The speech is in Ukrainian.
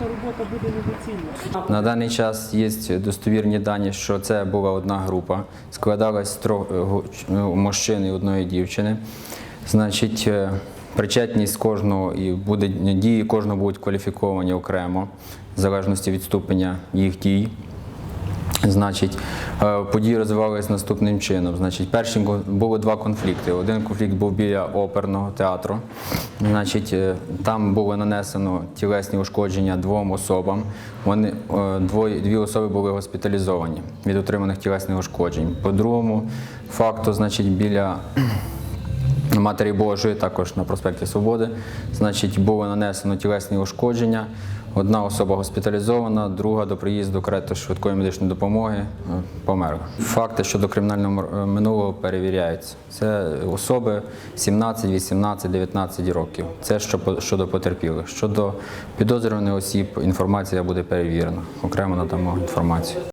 робота буде недоцільна. На даний час є достовірні дані, що це була одна група, складалась трьох ну, мужчин і одної дівчини. Значить, е, причетність кожного і буде дії кожного будуть кваліфіковані окремо, в залежності від ступеня їх дій. Значить, е, події розвивалися наступним чином. Значить, перші було два конфлікти. Один конфлікт був біля оперного театру. Значить, е, там було нанесено тілесні ушкодження двом особам. Вони е, двоє дві особи були госпіталізовані від отриманих тілесних ушкоджень. По другому факту, значить, біля Матері Божої, також на проспекті Свободи. Значить, було нанесено тілесні ушкодження. Одна особа госпіталізована, друга до приїзду карети швидкої медичної допомоги е, померла. Факти щодо кримінального минулого перевіряються. Це особи 17, 18, 19 років. Це щодо потерпілих. Щодо підозрюваних осіб, інформація буде перевірена. Окремо надамо інформацію.